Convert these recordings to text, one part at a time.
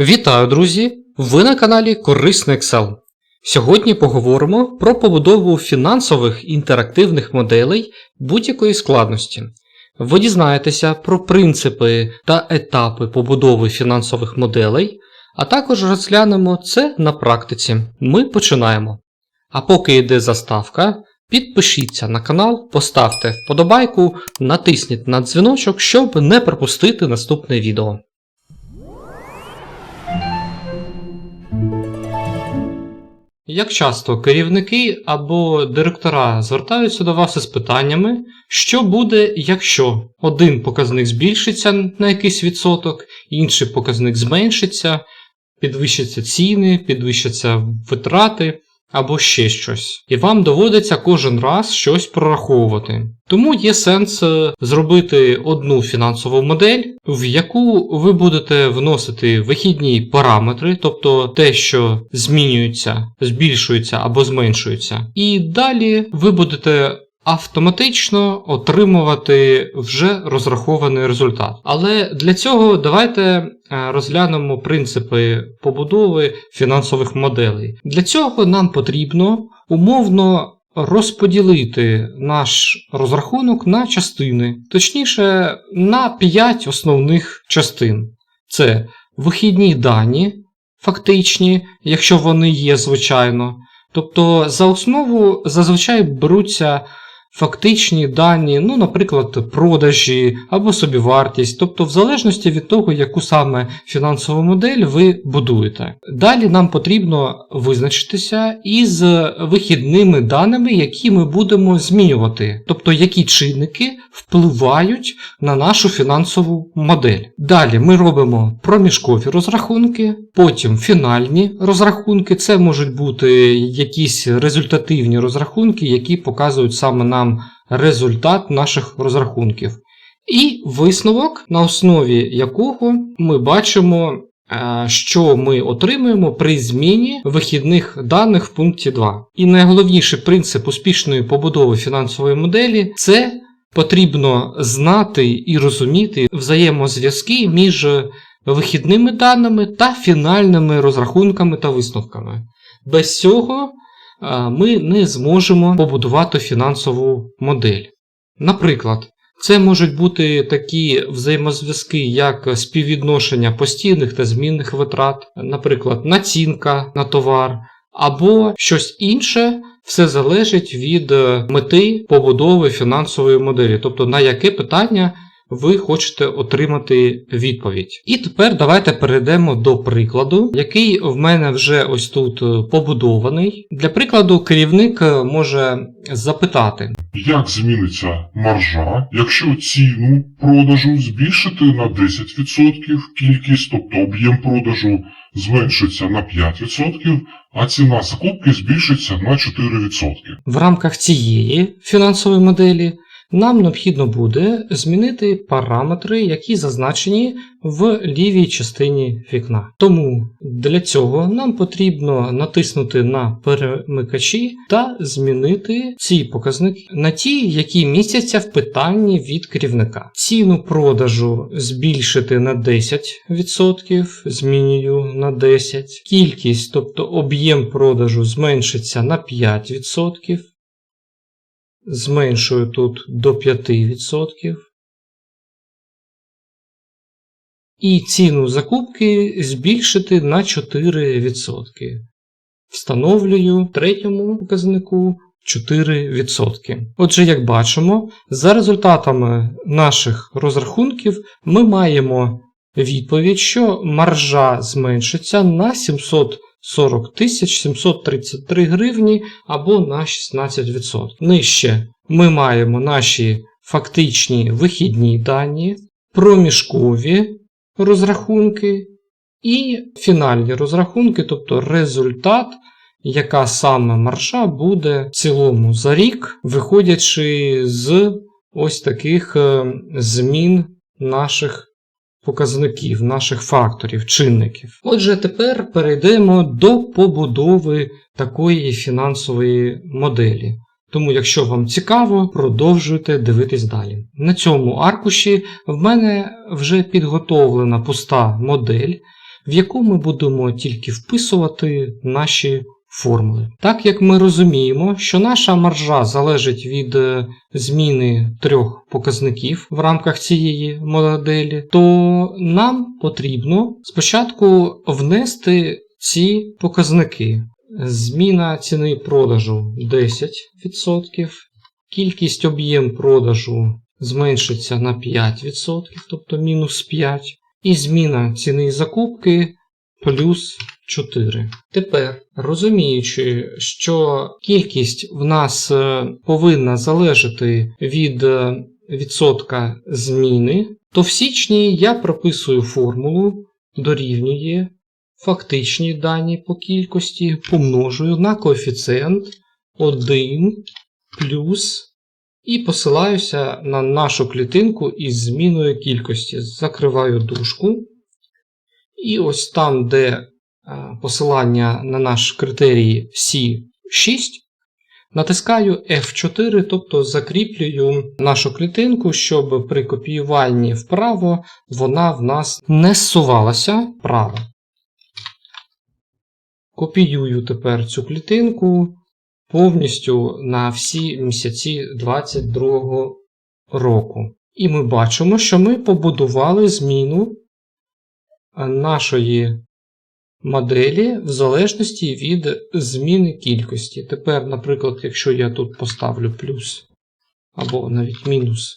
Вітаю, друзі! Ви на каналі Корисний Excel. Сьогодні поговоримо про побудову фінансових інтерактивних моделей будь-якої складності. Ви дізнаєтеся про принципи та етапи побудови фінансових моделей, а також розглянемо це на практиці. Ми починаємо. А поки йде заставка, підпишіться на канал, поставте вподобайку, натисніть на дзвіночок, щоб не пропустити наступне відео. Як часто керівники або директора звертаються до вас із питаннями, що буде, якщо один показник збільшиться на якийсь відсоток, інший показник зменшиться, підвищаться ціни, підвищаться витрати або ще щось. І вам доводиться кожен раз щось прораховувати. Тому є сенс е, зробити одну фінансову модель, в яку ви будете вносити вихідні параметри, тобто те, що змінюється, збільшується або зменшується. І далі ви будете автоматично отримувати вже розрахований результат. Але для цього давайте розглянемо принципи побудови фінансових моделей. Для цього нам потрібно умовно розподілити наш розрахунок на частини, точніше на 5 основних частин. Це вихідні дані, фактичні, якщо вони є, звичайно. Тобто за основу зазвичай беруться фактичні дані, ну, наприклад, продажі або собівартість, тобто в залежності від того, яку саме фінансову модель ви будуєте. Далі нам потрібно визначитися із вихідними даними, які ми будемо змінювати, тобто які чинники впливають на нашу фінансову модель. Далі ми робимо проміжкові розрахунки, потім фінальні розрахунки, це можуть бути якісь результативні розрахунки, які показують саме нам результат наших розрахунків. І висновок, на основі якого ми бачимо, е, що ми отримуємо при зміні вихідних даних в пункті 2. І найголовніший принцип успішної побудови фінансової моделі це потрібно знати і розуміти взаємозв'язки між вихідними даними та фінальними розрахунками та висновками. Без цього ми не зможемо побудувати фінансову модель. Наприклад, це можуть бути такі взаємозв'язки, як співвідношення постійних та змінних витрат, наприклад, націнка на товар, або щось інше, все залежить від е, мети побудови фінансової моделі, тобто на яке питання ви хочете отримати відповідь. І тепер давайте перейдемо до прикладу, який в мене вже ось тут е, побудований. Для прикладу, керівник е, може запитати. Як зміниться маржа, якщо ціну продажу збільшити на 10%, кількість, тобто об'єм продажу зменшиться на 5%, а ціна закупки збільшиться на 4%. В рамках цієї фінансової моделі нам необхідно буде змінити параметри, які зазначені в лівій частині вікна. Тому для цього нам потрібно натиснути на перемикачі та змінити ці показники на ті, які містяться в питанні від керівника. Ціну продажу збільшити на 10%, змінюю на 10%. Кількість, тобто об'єм продажу зменшиться на 5% зменшую тут до 5%. І ціну закупки збільшити на 4%. Встановлюю третьому показнику 4%. Отже, як бачимо, за результатами наших розрахунків ми маємо відповідь, що маржа зменшиться на 700 40 733 гривні або на 16%. Нижче ми маємо наші фактичні вихідні дані, проміжкові розрахунки і фінальні розрахунки, тобто результат, яка саме маржа буде в цілому за рік, виходячи з ось таких е, змін наших показників, наших факторів, чинників. Отже, тепер перейдемо до побудови такої фінансової моделі. Тому, якщо вам цікаво, продовжуйте дивитись далі. На цьому аркуші в мене вже підготовлена пуста модель, в яку ми будемо тільки вписувати наші формули. Так як ми розуміємо, що наша маржа залежить від е, зміни трьох показників в рамках цієї моделі, то нам потрібно спочатку внести ці показники. Зміна ціни продажу 10%, кількість об'єм продажу зменшиться на 5%, тобто мінус 5%, і зміна ціни закупки плюс 4. Тепер, розуміючи, що кількість в нас е, повинна залежати від е, відсотка зміни, то в січні я прописую формулу дорівнює фактичні дані по кількості помножую на коефіцієнт 1 плюс і посилаюся на нашу клітинку із зміною кількості. Закриваю дужку. І ось там, де посилання на наш критерій C6, натискаю F4, тобто закріплюю нашу клітинку, щоб при копіюванні вправо вона в нас не зсувалася вправо. Копіюю тепер цю клітинку повністю на всі місяці 2022 року. І ми бачимо, що ми побудували зміну нашої моделі в залежності від зміни кількості. Тепер, наприклад, якщо я тут поставлю плюс або навіть мінус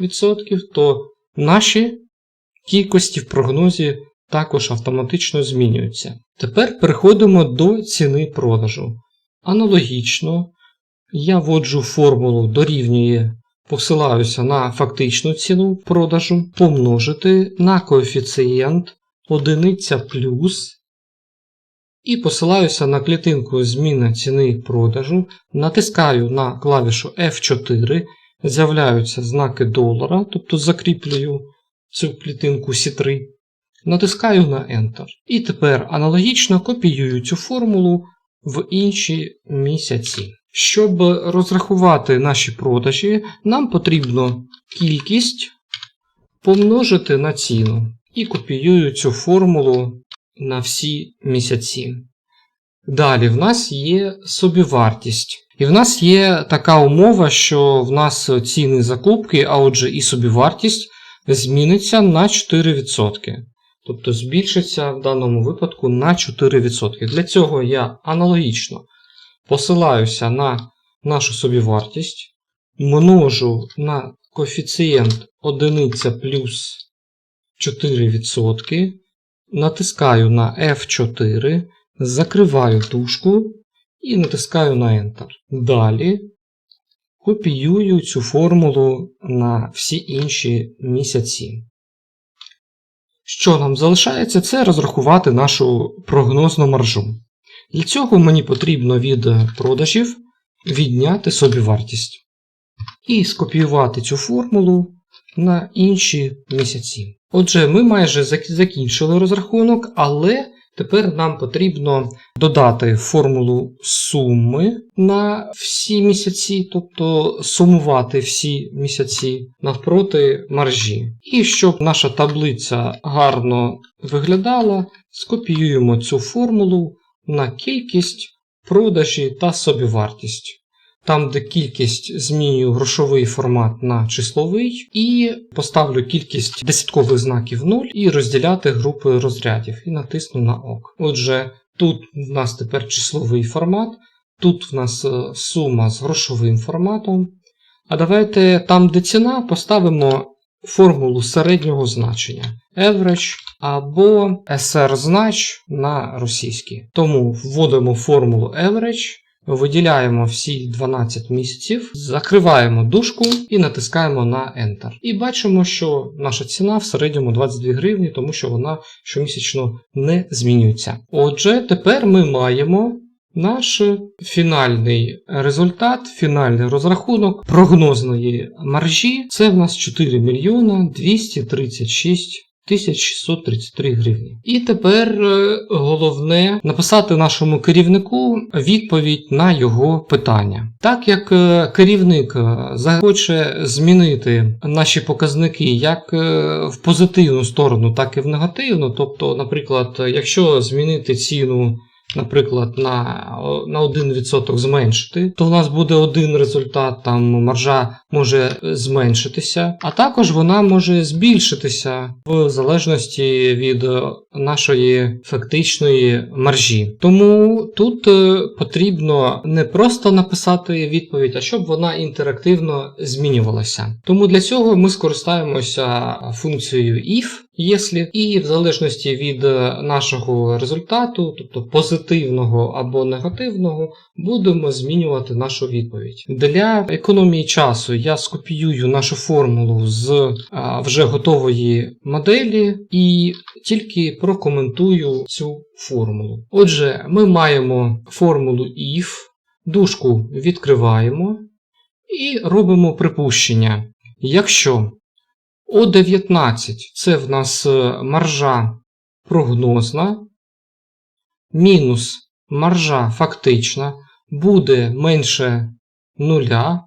7%, то наші кількості в прогнозі також автоматично змінюються. Тепер переходимо до ціни продажу. Аналогічно, я вводжу формулу дорівнює, посилаюся на фактичну ціну продажу, помножити на коефіцієнт одиниця плюс і посилаюся на клітинку зміна ціни продажу, натискаю на клавішу F4, з'являються знаки долара, тобто закріплюю цю клітинку C3, натискаю на Enter. І тепер аналогічно копіюю цю формулу в інші місяці. Щоб розрахувати наші продажі, нам потрібно кількість помножити на ціну. І копіюю цю формулу на всі місяці. Далі в нас є собівартість. І в нас є така умова, що в нас ціни закупки, а отже і собівартість зміниться на 4%. Тобто збільшиться в даному випадку на 4%. Для цього я аналогічно посилаюся на нашу собівартість, множу на коефіцієнт 1 плюс 4%, натискаю на F4, закриваю дужку і натискаю на Enter. Далі копіюю цю формулу на всі інші місяці. Що нам залишається, це розрахувати нашу прогнозну маржу. Для цього мені потрібно від продажів відняти собівартість. І скопіювати цю формулу на інші місяці. Отже, ми майже закінчили розрахунок, але тепер нам потрібно додати формулу суми на всі місяці, тобто сумувати всі місяці навпроти маржі. І щоб наша таблиця гарно виглядала, скопіюємо цю формулу на кількість, продажі та собівартість. Там, де кількість змінюю грошовий формат на числовий, і поставлю кількість десяткових знаків 0 і розділяти групи розрядів, і натисну на ОК. Отже, тут в нас тепер числовий формат, тут в нас е, сума з грошовим форматом. А давайте там, де ціна, поставимо формулу середнього значення average або SR знач на російській. Тому вводимо формулу average. Виділяємо всі 12 місяців, закриваємо дужку і натискаємо на Enter. І бачимо, що наша ціна в середньому 22 гривні, тому що вона щомісячно не змінюється. Отже, тепер ми маємо наш фінальний результат, фінальний розрахунок прогнозної маржі. Це в нас 4 мільйона 236 1633 гривні. І тепер е, головне написати нашому керівнику відповідь на його питання. Так як е, керівник е, захоче змінити наші показники як в позитивну сторону, так і в негативну. Тобто, наприклад, якщо змінити ціну. Наприклад, на, на 1% зменшити, то в нас буде один результат, там маржа може зменшитися, а також вона може збільшитися в залежності від нашої фактичної маржі. Тому тут е, потрібно не просто написати відповідь, а щоб вона інтерактивно змінювалася. Тому для цього ми скористаємося функцією if. Якщо і в залежності від е, нашого результату, тобто позитивного або негативного, будемо змінювати нашу відповідь. Для економії часу я скопіюю нашу формулу з а, вже готової моделі і тільки прокоментую цю формулу. Отже, ми маємо формулу if, дужку відкриваємо і робимо припущення. Якщо О19 це в нас е, маржа прогнозна, мінус маржа фактична буде менше нуля,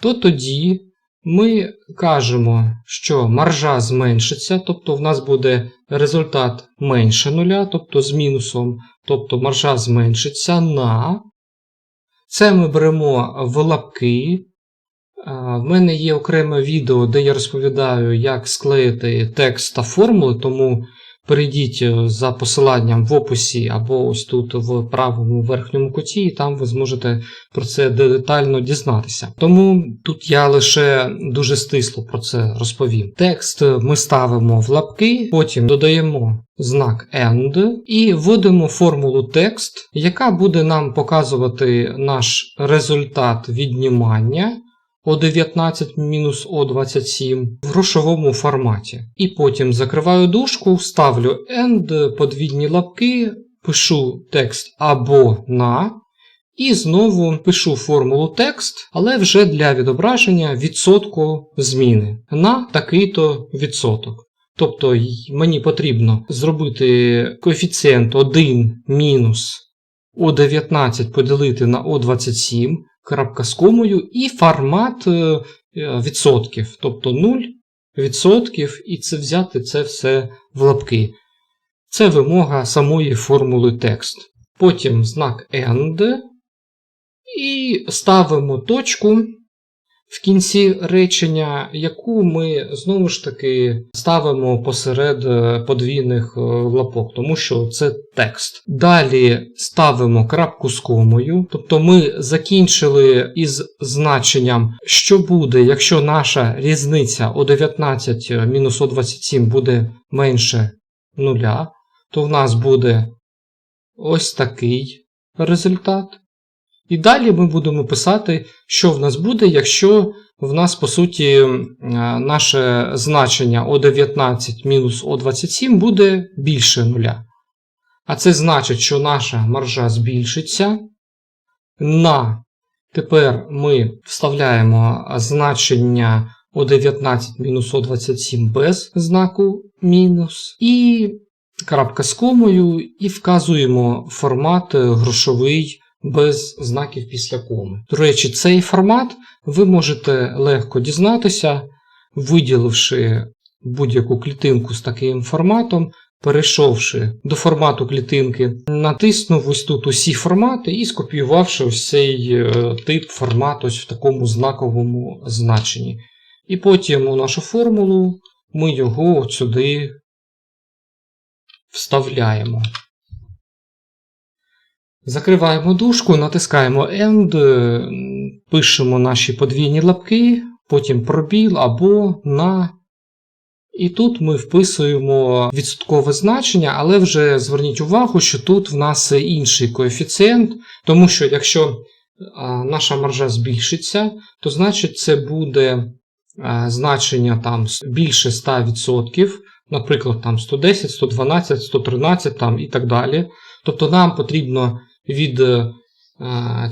то тоді ми кажемо, що маржа зменшиться, тобто в нас буде результат менше нуля, тобто з мінусом, тобто маржа зменшиться на. Це ми беремо в лапки. В мене є окреме відео, де я розповідаю, як склеїти текст та формули, тому перейдіть е, за посиланням в описі або ось тут в правому верхньому куті, і там ви зможете про це детально дізнатися. Тому тут я лише дуже стисло про це розповім. Текст ми ставимо в лапки, потім додаємо знак AND і вводимо формулу текст, яка буде нам показувати наш результат віднімання. О19 мінус О27 в грошовому форматі. І потім закриваю дужку, ставлю end, подвійні лапки, пишу текст або на, і знову пишу формулу текст, але вже для відображення відсотку зміни на такий-то відсоток. Тобто мені потрібно зробити коефіцієнт 1 мінус О19 поділити на О27, крапка з комою, і формат е, е, відсотків, тобто 0 відсотків, і це взяти це все в лапки. Це вимога самої формули текст. Потім знак AND і ставимо точку в кінці речення, яку ми знову ж таки ставимо посеред е, подвійних е, лапок, тому що це текст. Далі ставимо крапку з комою, тобто ми закінчили із значенням, що буде, якщо наша різниця о 19 мінус о 27 буде менше нуля, то в нас буде ось такий результат. І далі ми будемо писати, що в нас буде, якщо в нас, по суті, е, наше значення О19 мінус О27 буде більше нуля. А це значить, що наша маржа збільшиться. На тепер ми вставляємо значення О19 мінус О27 без знаку мінус. І крапка з комою, і вказуємо формат е, грошовий без знаків після коми. До речі, цей формат ви можете легко дізнатися, виділивши будь-яку клітинку з таким форматом, перейшовши до формату клітинки, натиснув ось тут усі формати і скопіювавши ось цей е, тип формату ось в такому знаковому значенні. І потім у нашу формулу ми його сюди вставляємо. Закриваємо дужку, натискаємо End, пишемо наші подвійні лапки, потім пробіл або на. І тут ми вписуємо відсоткове значення, але вже зверніть увагу, що тут в нас інший коефіцієнт, тому що якщо наша маржа збільшиться, то значить це буде значення там більше 100%, наприклад, там 110, 112, 113 там, і так далі. Тобто нам потрібно від е,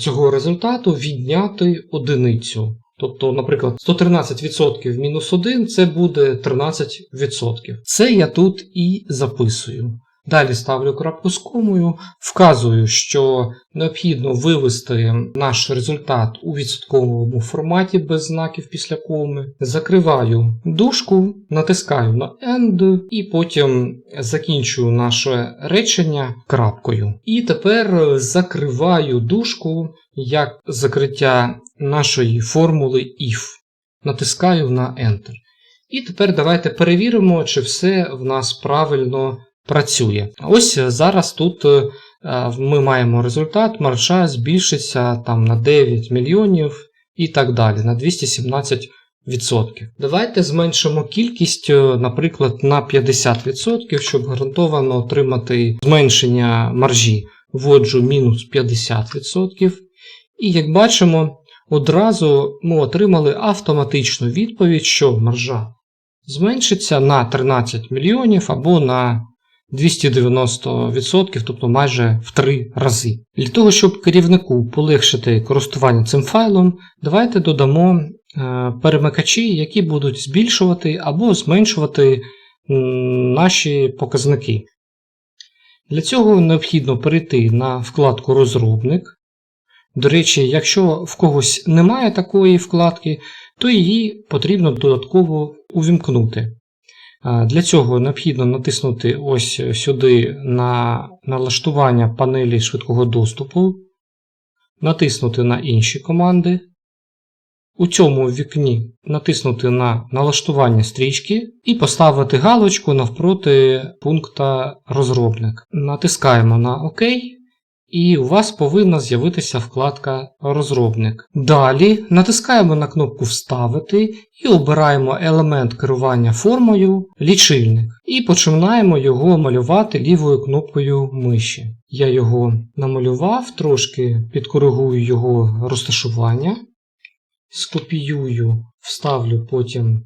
цього результату відняти одиницю. Тобто, наприклад, 113% мінус 1 це буде 13%. Це я тут і записую. Далі ставлю крапку з комою, вказую, що необхідно вивести наш результат у відсотковому форматі без знаків після коми. Закриваю дужку, натискаю на End і потім закінчую наше речення крапкою. І тепер закриваю дужку як закриття нашої формули if. Натискаю на Enter. І тепер давайте перевіримо, чи все в нас правильно працює. Ось зараз тут е, ми маємо результат, маржа збільшиться там на 9 мільйонів і так далі, на 217%. Давайте зменшимо кількість, е, наприклад, на 50%, щоб гарантовано отримати зменшення маржі. Вводжу мінус 50%. І як бачимо, одразу ми отримали автоматичну відповідь, що маржа зменшиться на 13 мільйонів або на 290%, тобто майже в 3 рази. Для того, щоб керівнику полегшити користування цим файлом, давайте додамо е, перемикачі, які будуть збільшувати або зменшувати наші показники. Для цього необхідно перейти на вкладку Розробник. До речі, якщо в когось немає такої вкладки, то її потрібно додатково увімкнути. Для цього необхідно натиснути ось сюди на налаштування панелі швидкого доступу, натиснути на інші команди. У цьому вікні натиснути на налаштування стрічки і поставити галочку навпроти пункта розробник. Натискаємо на ОК і у вас повинна з'явитися вкладка Розробник. Далі натискаємо на кнопку Вставити і обираємо елемент керування формою лічильник. І починаємо його малювати лівою кнопкою миші. Я його намалював, трошки підкоригую його розташування, скопіюю, вставлю потім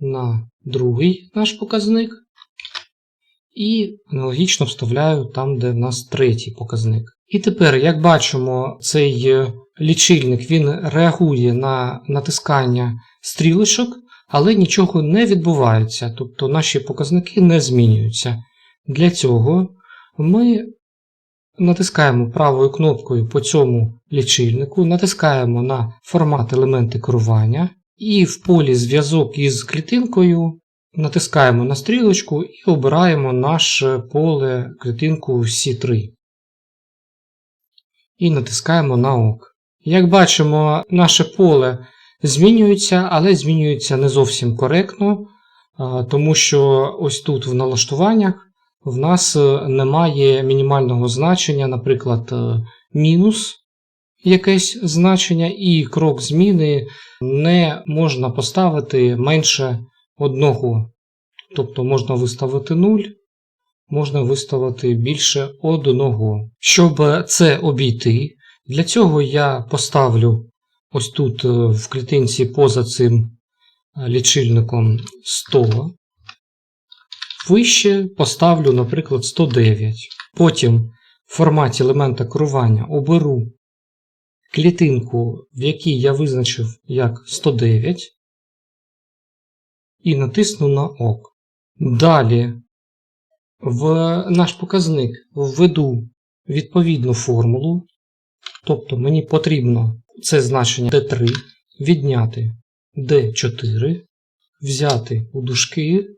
на другий наш показник. І аналогічно вставляю там, де в нас третій показник. І тепер, як бачимо, цей е, лічильник він реагує на натискання стрілочок, але нічого не відбувається, тобто наші показники не змінюються. Для цього ми натискаємо правою кнопкою по цьому лічильнику, натискаємо на формат елементи керування, і в полі зв'язок із клітинкою Натискаємо на стрілочку і обираємо наше поле клітинку C3. І натискаємо на ОК. Як бачимо, наше поле змінюється, але змінюється не зовсім коректно, тому що ось тут в налаштуваннях в нас е, немає мінімального значення, наприклад, е, мінус якесь значення, і крок зміни не можна поставити менше одного. Тобто можна виставити 0, можна виставити більше одного. Щоб це обійти, для цього я поставлю ось тут е, в клітинці поза цим е, лічильником 100. Вище поставлю, наприклад, 109. Потім в форматі елемента керування оберу клітинку, в якій я визначив як 109 і натисну на ОК. Далі в наш показник введу відповідну формулу. Тобто мені потрібно це значення D3 відняти D4, взяти у дужки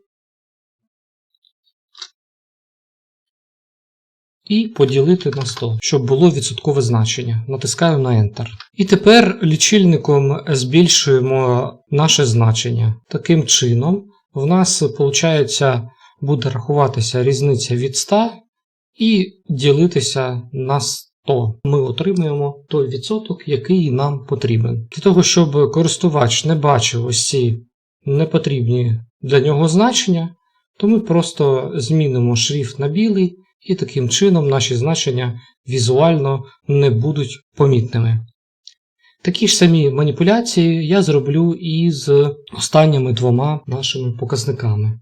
і поділити на 100, щоб було відсоткове значення. Натискаю на Enter. І тепер лічильником збільшуємо наше значення. Таким чином, в нас, виходить, буде рахуватися різниця від 100 і ділитися на 100. Ми отримуємо той відсоток, який нам потрібен. Для того, щоб користувач не бачив ось ці непотрібні для нього значення, то ми просто змінимо шрифт на білий і таким чином наші значення візуально не будуть помітними. Такі ж самі маніпуляції я зроблю і з останніми двома нашими показниками.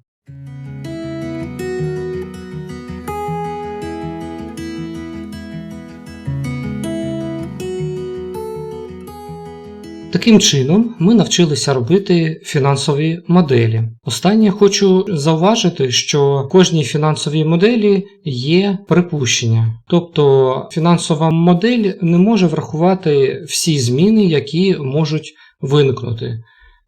Таким чином, ми навчилися робити фінансові моделі. Останнє хочу зауважити, що в кожній фінансовій моделі є припущення. Тобто фінансова модель не може врахувати всі зміни, які можуть виникнути.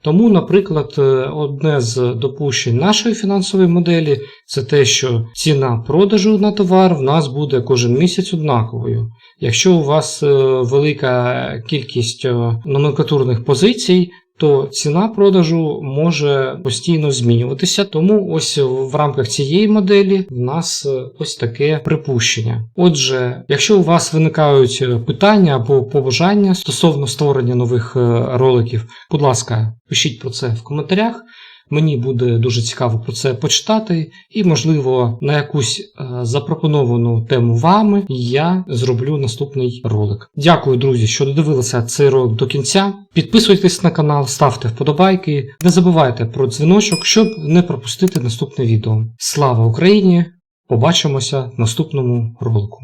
Тому, наприклад, е, одне з допущень нашої фінансової моделі це те, що ціна продажу на товар в нас буде кожен місяць однаковою. Якщо у вас е, велика кількість е, номенклатурних позицій, то ціна продажу може постійно змінюватися. Тому ось в рамках цієї моделі в нас е, ось таке припущення. Отже, якщо у вас виникають е, питання або побажання стосовно створення нових е, роликів, будь ласка, пишіть про це в коментарях. Мені буде дуже цікаво про це почитати, і, можливо, на якусь е, запропоновану тему вами я зроблю наступний ролик. Дякую, друзі, що додивилися цей ролик до кінця. Підписуйтесь на канал, ставте вподобайки, не забувайте про дзвіночок, щоб не пропустити наступне відео. Слава Україні! Побачимося в наступному ролику.